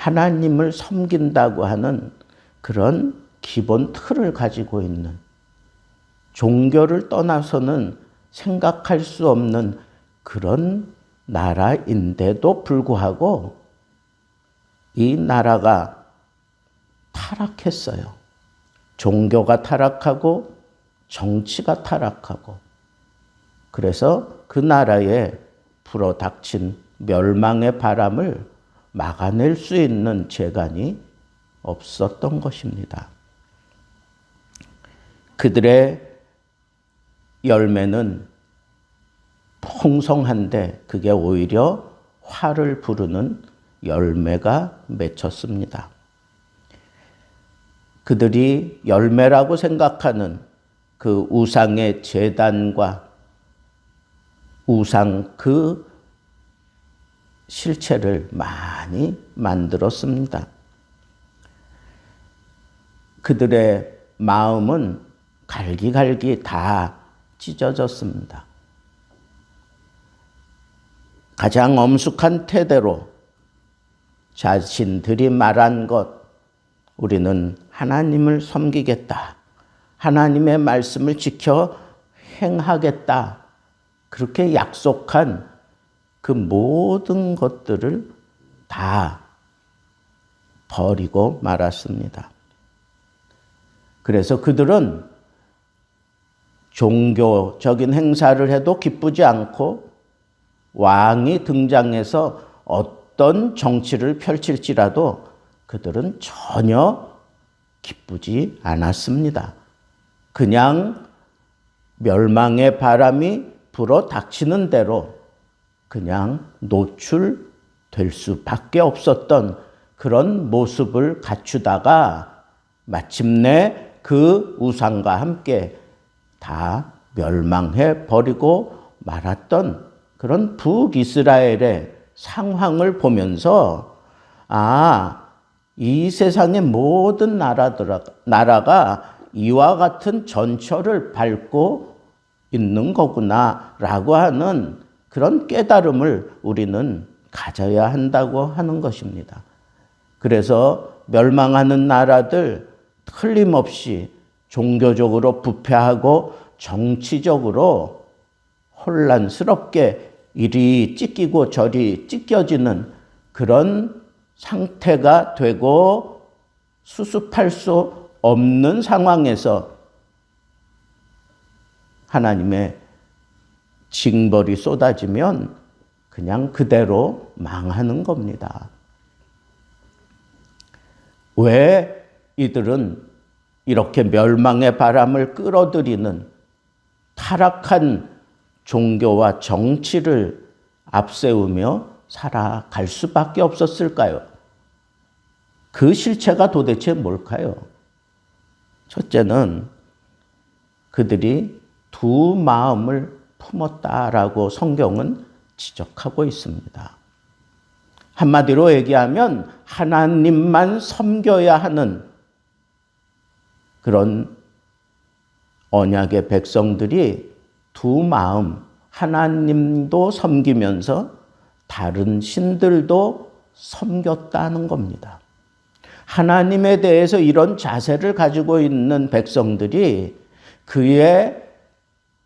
하나님을 섬긴다고 하는 그런 기본 틀을 가지고 있는 종교를 떠나서는 생각할 수 없는 그런 나라인데도 불구하고 이 나라가 타락했어요. 종교가 타락하고 정치가 타락하고 그래서 그 나라에 불어닥친 멸망의 바람을 막아낼 수 있는 재간이 없었던 것입니다. 그들의 열매는 풍성한데 그게 오히려 화를 부르는 열매가 맺혔습니다. 그들이 열매라고 생각하는 그 우상의 재단과 우상 그 실체를 많이 만들었습니다. 그들의 마음은 갈기갈기 다 찢어졌습니다. 가장 엄숙한 태도로 자신들이 말한 것, 우리는 하나님을 섬기겠다. 하나님의 말씀을 지켜 행하겠다. 그렇게 약속한 그 모든 것들을 다 버리고 말았습니다. 그래서 그들은 종교적인 행사를 해도 기쁘지 않고 왕이 등장해서 어떤 정치를 펼칠지라도 그들은 전혀 기쁘지 않았습니다. 그냥 멸망의 바람이 불어 닥치는 대로 그냥 노출될 수밖에 없었던 그런 모습을 갖추다가 마침내 그 우상과 함께 다 멸망해 버리고 말았던 그런 북이스라엘의 상황을 보면서 아, 이 세상의 모든 나라들, 나라가 이와 같은 전철을 밟고 있는 거구나 라고 하는 그런 깨달음을 우리는 가져야 한다고 하는 것입니다. 그래서 멸망하는 나라들 틀림없이 종교적으로 부패하고 정치적으로 혼란스럽게 이리 찢기고 저리 찢겨지는 그런 상태가 되고 수습할 수 없는 상황에서 하나님의 징벌이 쏟아지면 그냥 그대로 망하는 겁니다. 왜 이들은 이렇게 멸망의 바람을 끌어들이는 타락한 종교와 정치를 앞세우며 살아갈 수밖에 없었을까요? 그 실체가 도대체 뭘까요? 첫째는 그들이 두 마음을 품었다라고 성경은 지적하고 있습니다. 한마디로 얘기하면 하나님만 섬겨야 하는 그런 언약의 백성들이 두 마음, 하나님도 섬기면서 다른 신들도 섬겼다는 겁니다. 하나님에 대해서 이런 자세를 가지고 있는 백성들이 그의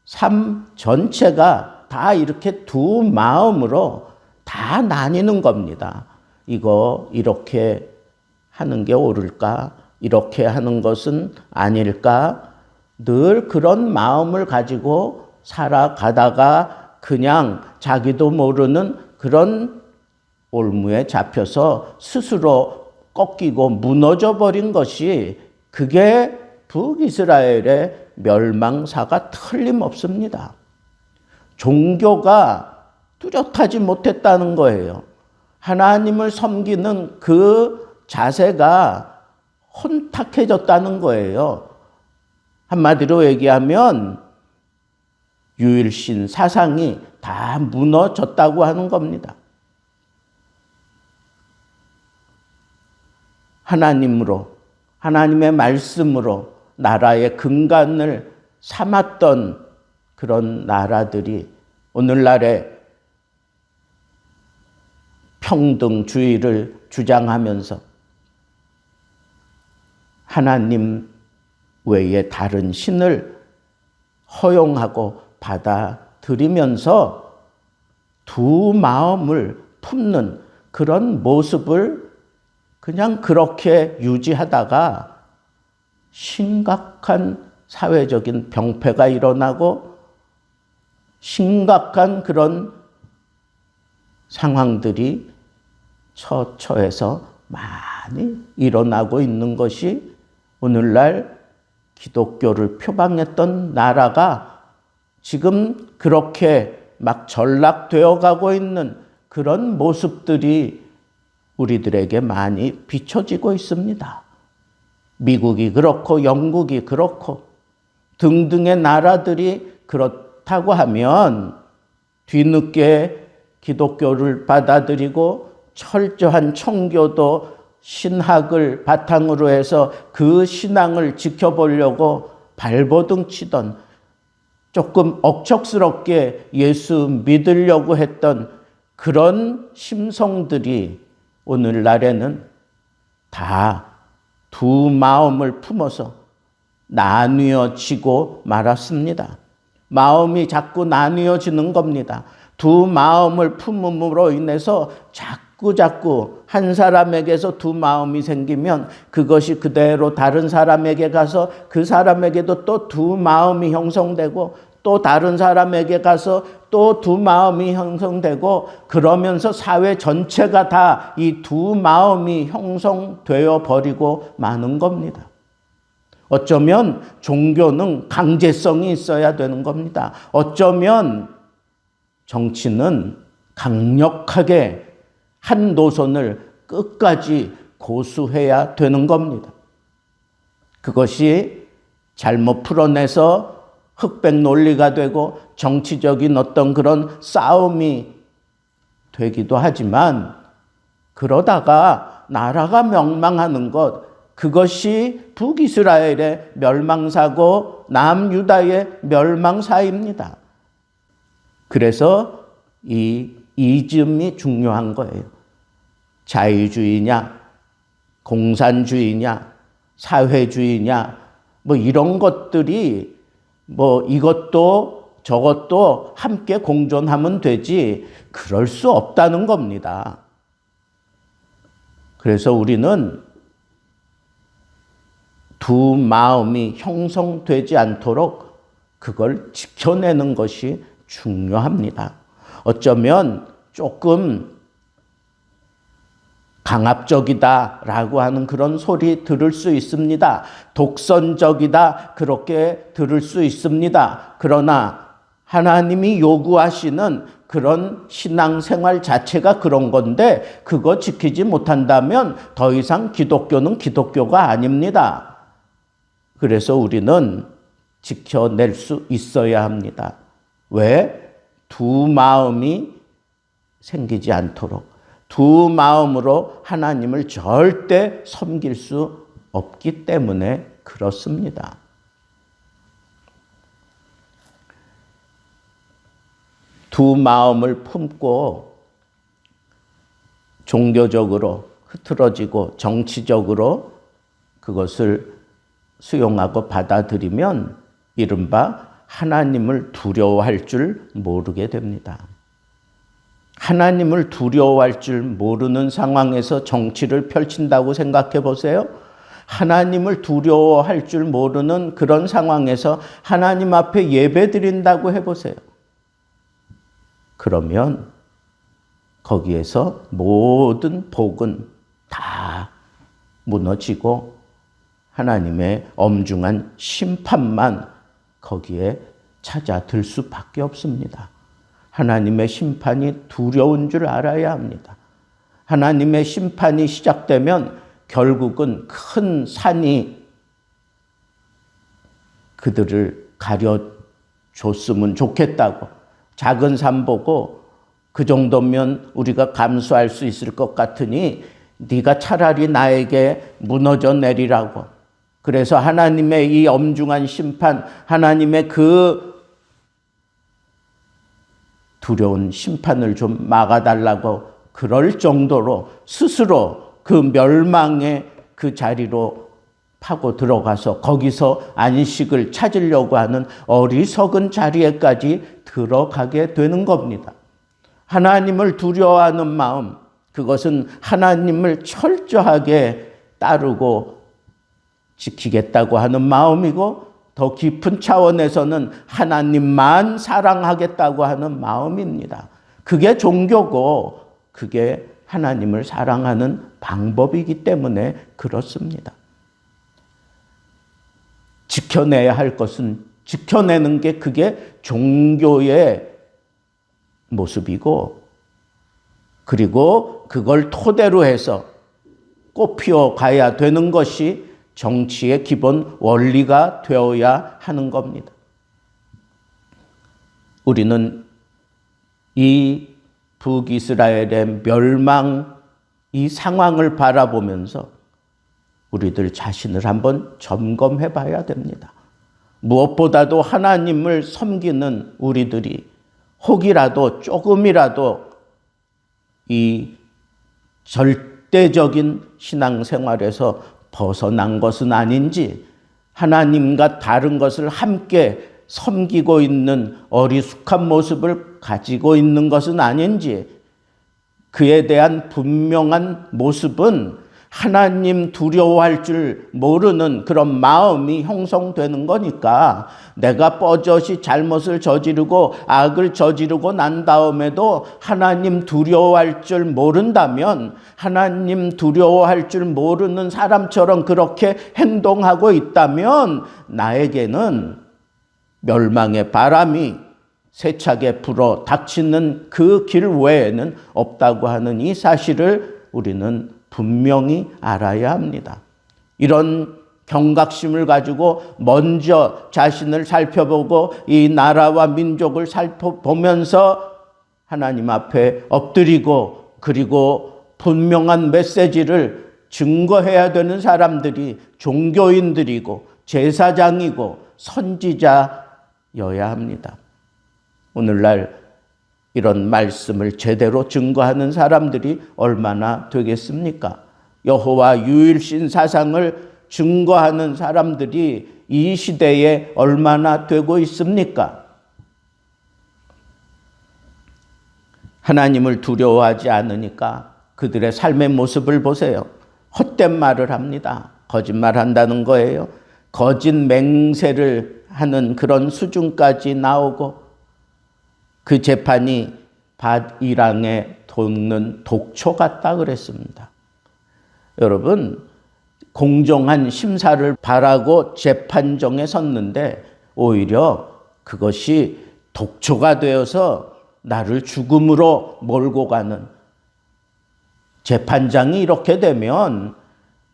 삶 전체가 다 이렇게 두 마음으로 다 나뉘는 겁니다. 이거 이렇게 하는 게 옳을까? 이렇게 하는 것은 아닐까? 늘 그런 마음을 가지고 살아가다가 그냥 자기도 모르는 그런 올무에 잡혀서 스스로 꺾이고 무너져 버린 것이 그게 북이스라엘의 멸망사가 틀림없습니다. 종교가 뚜렷하지 못했다는 거예요. 하나님을 섬기는 그 자세가 혼탁해졌다는 거예요. 한마디로 얘기하면 유일신 사상이 다 무너졌다고 하는 겁니다. 하나님으로, 하나님의 말씀으로 나라의 근간을 삼았던 그런 나라들이 오늘날에 평등주의를 주장하면서 하나님 외에 다른 신을 허용하고 받아들이면서 두 마음을 품는 그런 모습을 그냥 그렇게 유지하다가 심각한 사회적인 병폐가 일어나고 심각한 그런 상황들이 처처해서 많이 일어나고 있는 것이 오늘날 기독교를 표방했던 나라가 지금 그렇게 막 전락되어 가고 있는 그런 모습들이 우리들에게 많이 비춰지고 있습니다. 미국이 그렇고 영국이 그렇고 등등의 나라들이 그렇다고 하면 뒤늦게 기독교를 받아들이고 철저한 청교도 신학을 바탕으로 해서 그 신앙을 지켜보려고 발버둥 치던 조금 억척스럽게 예수 믿으려고 했던 그런 심성들이 오늘날에는 다 두 마음을 품어서 나뉘어지고 말았습니다. 마음이 자꾸 나뉘어지는 겁니다. 두 마음을 품음으로 인해서 자꾸 자꾸 한 사람에게서 두 마음이 생기면 그것이 그대로 다른 사람에게 가서 그 사람에게도 또 두 마음이 형성되고 또 다른 사람에게 가서 또 두 마음이 형성되고 그러면서 사회 전체가 다 이 두 마음이 형성되어 버리고 마는 겁니다. 어쩌면 종교는 강제성이 있어야 되는 겁니다. 어쩌면 정치는 강력하게 한 노선을 끝까지 고수해야 되는 겁니다. 그것이 잘못 풀어내서 흑백 논리가 되고 정치적인 어떤 그런 싸움이 되기도 하지만 그러다가 나라가 멸망하는 것 그것이 북이스라엘의 멸망사고 남유다의 멸망사입니다. 그래서 이 이즘이 중요한 거예요. 자유주의냐, 공산주의냐, 사회주의냐, 뭐 이런 것들이 뭐 이것도 저것도 함께 공존하면 되지 그럴 수 없다는 겁니다. 그래서 우리는 두 마음이 형성되지 않도록 그걸 지켜내는 것이 중요합니다. 어쩌면 조금 강압적이다라고 하는 그런 소리 들을 수 있습니다. 독선적이다 그렇게 들을 수 있습니다. 그러나 하나님이 요구하시는 그런 신앙생활 자체가 그런 건데 그거 지키지 못한다면 더 이상 기독교는 기독교가 아닙니다. 그래서 우리는 지켜낼 수 있어야 합니다. 왜? 두 마음이 생기지 않도록 두 마음으로 하나님을 절대 섬길 수 없기 때문에 그렇습니다. 두 마음을 품고 종교적으로 흐트러지고 정치적으로 그것을 수용하고 받아들이면 이른바 하나님을 두려워할 줄 모르게 됩니다. 하나님을 두려워할 줄 모르는 상황에서 정치를 펼친다고 생각해 보세요. 하나님을 두려워할 줄 모르는 그런 상황에서 하나님 앞에 예배 드린다고 해 보세요. 그러면 거기에서 모든 복은 다 무너지고 하나님의 엄중한 심판만 거기에 찾아들 수밖에 없습니다. 하나님의 심판이 두려운 줄 알아야 합니다. 하나님의 심판이 시작되면 결국은 큰 산이 그들을 가려줬으면 좋겠다고 작은 산 보고 그 정도면 우리가 감수할 수 있을 것 같으니 네가 차라리 나에게 무너져 내리라고 그래서 하나님의 이 엄중한 심판 하나님의 그 두려운 심판을 좀 막아달라고 그럴 정도로 스스로 그 멸망의 그 자리로 파고 들어가서 거기서 안식을 찾으려고 하는 어리석은 자리에까지 들어가게 되는 겁니다. 하나님을 두려워하는 마음, 그것은 하나님을 철저하게 따르고 지키겠다고 하는 마음이고 더 깊은 차원에서는 하나님만 사랑하겠다고 하는 마음입니다. 그게 종교고 그게 하나님을 사랑하는 방법이기 때문에 그렇습니다. 지켜내야 할 것은 지켜내는 게 그게 종교의 모습이고 그리고 그걸 토대로 해서 꽃피어 가야 되는 것이 정치의 기본 원리가 되어야 하는 겁니다. 우리는 이 북이스라엘의 멸망 이 상황을 바라보면서 우리들 자신을 한번 점검해 봐야 됩니다. 무엇보다도 하나님을 섬기는 우리들이 혹이라도 조금이라도 이 절대적인 신앙생활에서 벗어난 것은 아닌지 하나님과 다른 것을 함께 섬기고 있는 어리숙한 모습을 가지고 있는 것은 아닌지 그에 대한 분명한 모습은 하나님 두려워할 줄 모르는 그런 마음이 형성되는 거니까 내가 뻐젓이 잘못을 저지르고 악을 저지르고 난 다음에도 하나님 두려워할 줄 모른다면 하나님 두려워할 줄 모르는 사람처럼 그렇게 행동하고 있다면 나에게는 멸망의 바람이 세차게 불어 닥치는 그 길 외에는 없다고 하는 이 사실을 우리는 분명히 알아야 합니다. 이런 경각심을 가지고 먼저 자신을 살펴보고 이 나라와 민족을 살펴보면서 하나님 앞에 엎드리고 그리고 분명한 메시지를 증거해야 되는 사람들이 종교인들이고 제사장이고 선지자여야 합니다. 오늘날 이런 말씀을 제대로 증거하는 사람들이 얼마나 되겠습니까? 여호와 유일신 사상을 증거하는 사람들이 이 시대에 얼마나 되고 있습니까? 하나님을 두려워하지 않으니까 그들의 삶의 모습을 보세요. 헛된 말을 합니다. 거짓말 한다는 거예요. 거짓 맹세를 하는 그런 수준까지 나오고 그 재판이 밭이랑에 돋는 독초 같다 그랬습니다. 여러분, 공정한 심사를 바라고 재판정에 섰는데 오히려 그것이 독초가 되어서 나를 죽음으로 몰고 가는 재판장이 이렇게 되면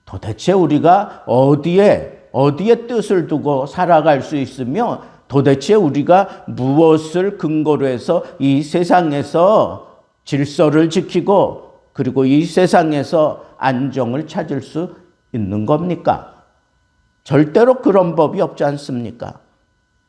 도대체 우리가 어디에, 어디에 뜻을 두고 살아갈 수 있으며 도대체 우리가 무엇을 근거로 해서 이 세상에서 질서를 지키고 그리고 이 세상에서 안정을 찾을 수 있는 겁니까? 절대로 그런 법이 없지 않습니까?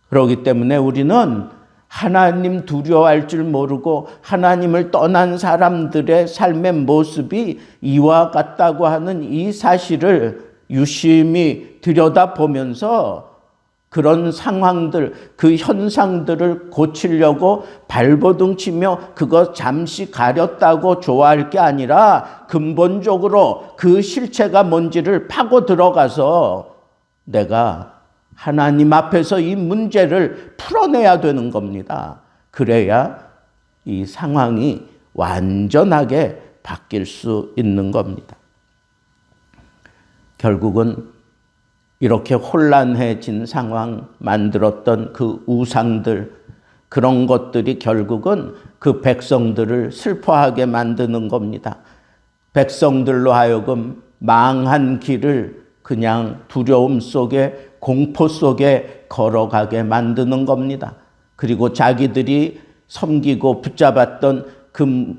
그렇기 때문에 우리는 하나님 두려워할 줄 모르고 하나님을 떠난 사람들의 삶의 모습이 이와 같다고 하는 이 사실을 유심히 들여다보면서 그런 상황들, 그 현상들을 고치려고 발버둥 치며 그거 잠시 가렸다고 좋아할 게 아니라 근본적으로 그 실체가 뭔지를 파고 들어가서 내가 하나님 앞에서 이 문제를 풀어내야 되는 겁니다. 그래야 이 상황이 완전하게 바뀔 수 있는 겁니다. 결국은 이렇게 혼란해진 상황 만들었던 그 우상들, 그런 것들이 결국은 그 백성들을 슬퍼하게 만드는 겁니다. 백성들로 하여금 망한 길을 그냥 두려움 속에 공포 속에 걸어가게 만드는 겁니다. 그리고 자기들이 섬기고 붙잡았던 그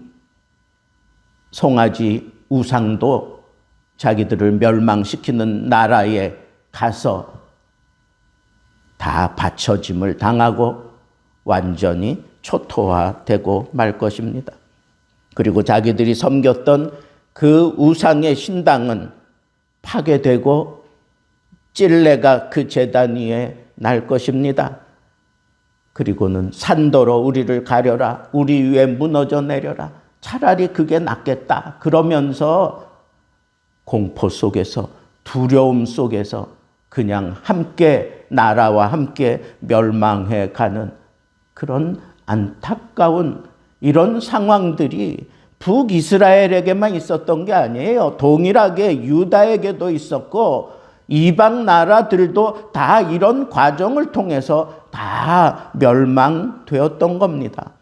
송아지 우상도 자기들을 멸망시키는 나라에 가서 다 받쳐짐을 당하고 완전히 초토화되고 말 것입니다. 그리고 자기들이 섬겼던 그 우상의 신당은 파괴되고 찔레가 그 재단 위에 날 것입니다. 그리고는 산더러 우리를 가려라. 우리 위에 무너져 내려라. 차라리 그게 낫겠다. 그러면서 공포 속에서 두려움 속에서 그냥 함께 나라와 함께 멸망해 가는 그런 안타까운 이런 상황들이 북이스라엘에게만 있었던 게 아니에요. 동일하게 유다에게도 있었고 이방 나라들도 다 이런 과정을 통해서 다 멸망되었던 겁니다.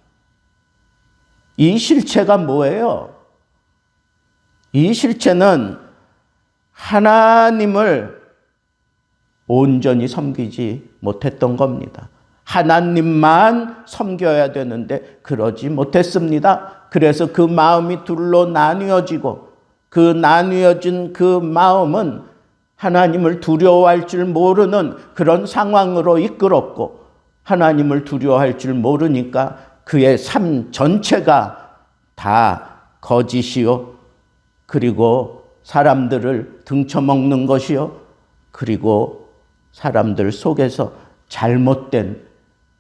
이 실체가 뭐예요? 이 실체는 하나님을 온전히 섬기지 못했던 겁니다. 하나님만 섬겨야 되는데 그러지 못했습니다. 그래서 그 마음이 둘로 나뉘어지고 그 나뉘어진 그 마음은 하나님을 두려워할 줄 모르는 그런 상황으로 이끌었고 하나님을 두려워할 줄 모르니까 그의 삶 전체가 다 거짓이요. 그리고 사람들을 등쳐먹는 것이요. 그리고 사람들 속에서 잘못된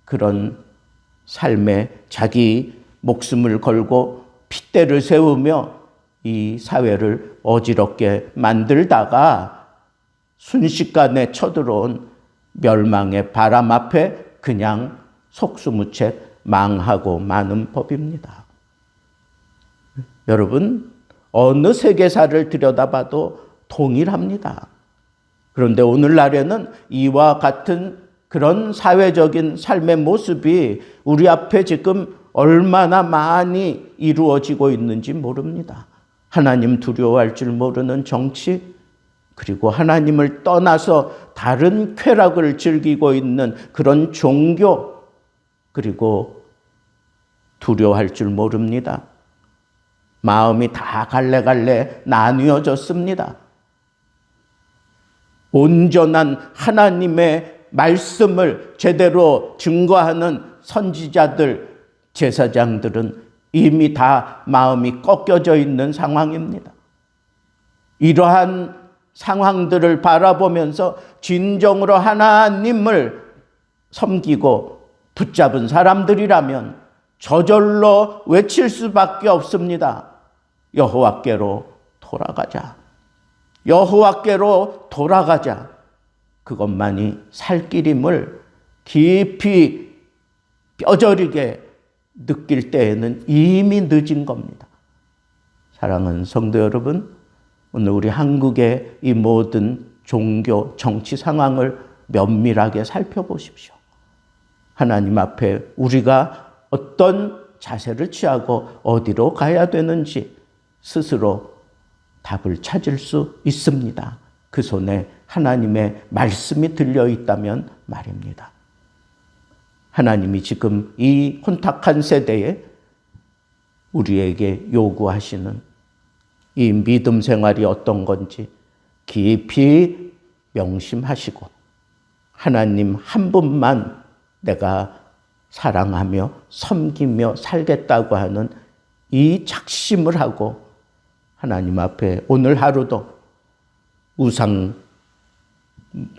그런 삶에 자기 목숨을 걸고 핏대를 세우며 이 사회를 어지럽게 만들다가 순식간에 쳐들어온 멸망의 바람 앞에 그냥 속수무책 망하고 마는 법입니다. 여러분, 어느 세계사를 들여다봐도 동일합니다. 그런데 오늘날에는 이와 같은 그런 사회적인 삶의 모습이 우리 앞에 지금 얼마나 많이 이루어지고 있는지 모릅니다. 하나님 두려워할 줄 모르는 정치, 그리고 하나님을 떠나서 다른 쾌락을 즐기고 있는 그런 종교, 그리고 두려워할 줄 모릅니다. 마음이 다 갈래갈래 나뉘어졌습니다. 온전한 하나님의 말씀을 제대로 증거하는 선지자들, 제사장들은 이미 다 마음이 꺾여져 있는 상황입니다. 이러한 상황들을 바라보면서 진정으로 하나님을 섬기고 붙잡은 사람들이라면 저절로 외칠 수밖에 없습니다. 여호와께로 돌아가자. 여호와께로 돌아가자. 그것만이 살 길임을 깊이 뼈저리게 느낄 때에는 이미 늦은 겁니다. 사랑하는 성도 여러분, 오늘 우리 한국의 이 모든 종교, 정치 상황을 면밀하게 살펴보십시오. 하나님 앞에 우리가 어떤 자세를 취하고 어디로 가야 되는지 스스로 답을 찾을 수 있습니다. 그 손에 하나님의 말씀이 들려 있다면 말입니다. 하나님이 지금 이 혼탁한 세대에 우리에게 요구하시는 이 믿음 생활이 어떤 건지 깊이 명심하시고 하나님 한 분만 내가 사랑하며 섬기며 살겠다고 하는 이 작심을 하고 하나님 앞에 오늘 하루도 우상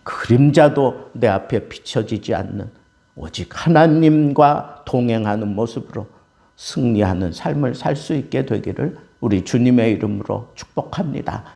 그림자도 내 앞에 비춰지지 않는 오직 하나님과 동행하는 모습으로 승리하는 삶을 살 수 있게 되기를 우리 주님의 이름으로 축복합니다.